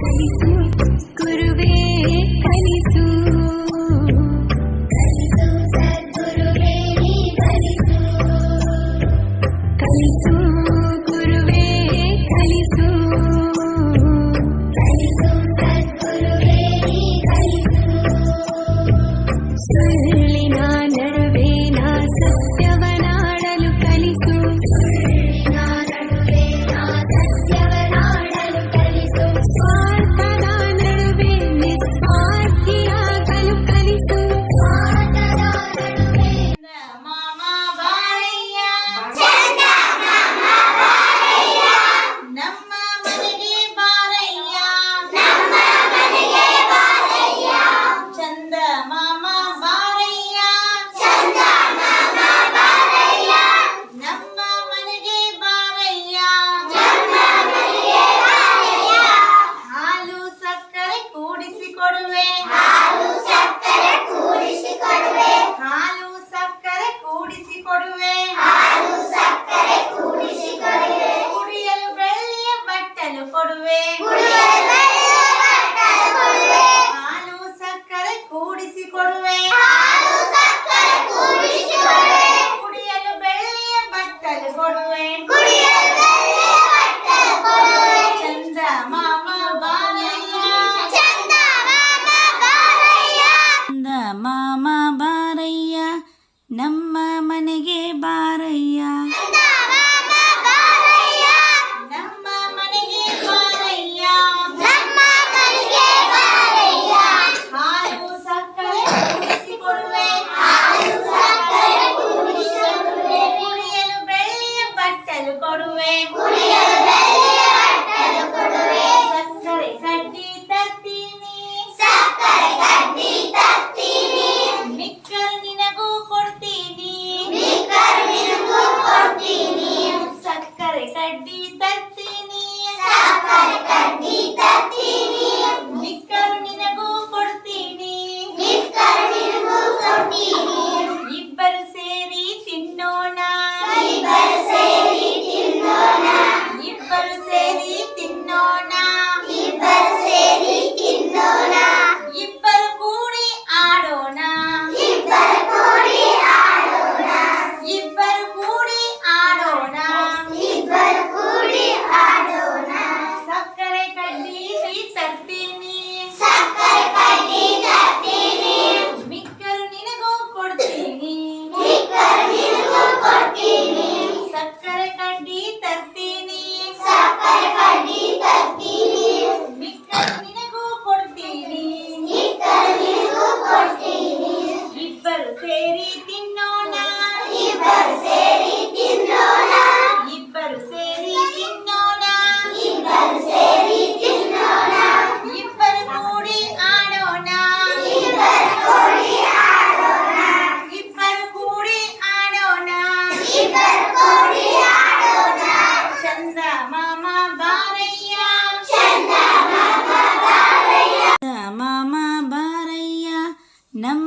ಕಲಿಸು ಗುರುವೇ ಕಲಿಸು ಬಟ್ಟಲು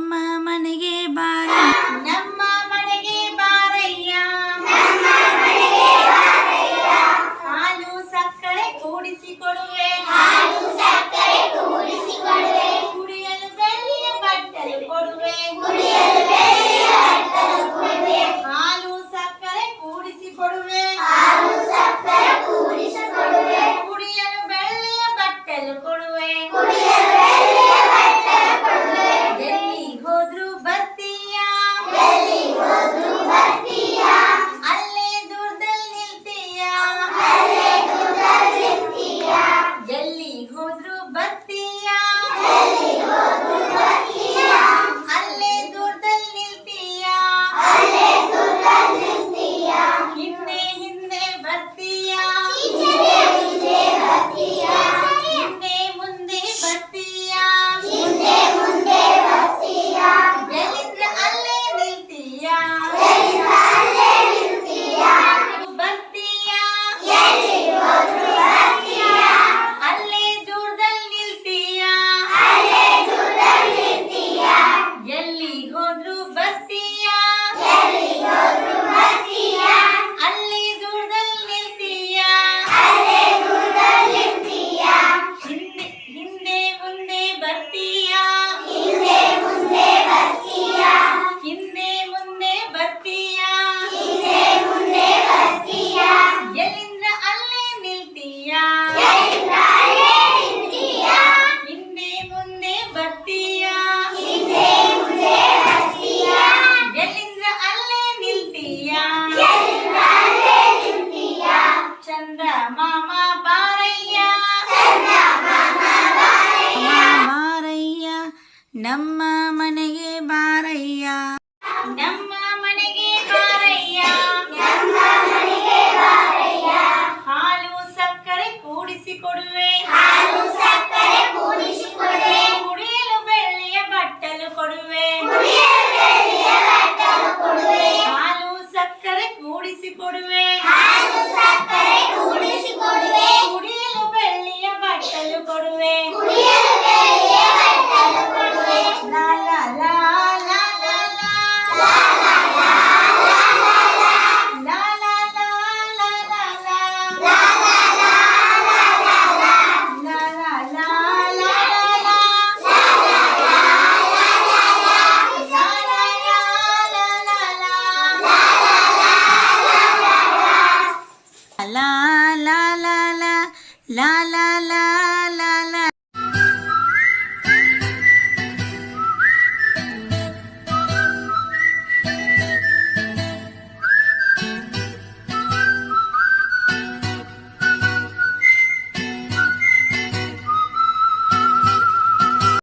ನಮ್ಮ ಮನೆಗೆ ಬಾರ. ನಮ್ಮ ಮನೆಗೆ ಬಾರಯ್ಯ. ಹಾಲು ಸಕ್ಕರೆ ಕೂಡಿಸಿಕೊಡುವೆ. ಕುಡಿಯಲು ಬೆಳ್ಳಿಯ ಬಟ್ಟಲು ಕೊಡುವೆ. ಹಾಲು ಸಕ್ಕರೆ ಕೂಡಿಸಿಕೊಡುವೆ. ಕುಡಿಯಲು ಬೆಳ್ಳಿಯ ಬಟ್ಟಲು ಕೊಡುವೆ. ಬರ್ತೀಯಾ ಎಲ್ಲಿಂದ್ರ ಅಲ್ಲೇ ನಿಲ್ತೀಯಾ? ಚಂದ ಮಾಮ ಬಾರಯ್ಯ. ಬಾರಯ್ಯ ನಮ್ಮ ಮನೆಗೆ ಬಾರಯ್ಯ. ನಮ್ಮ ಮನೆಗೆ ಬಾರಯ್ಯ. ಹಾಲು ಸಕ್ಕರೆ ಕೂಡಿಸಿ ಕೊಡುವೆ.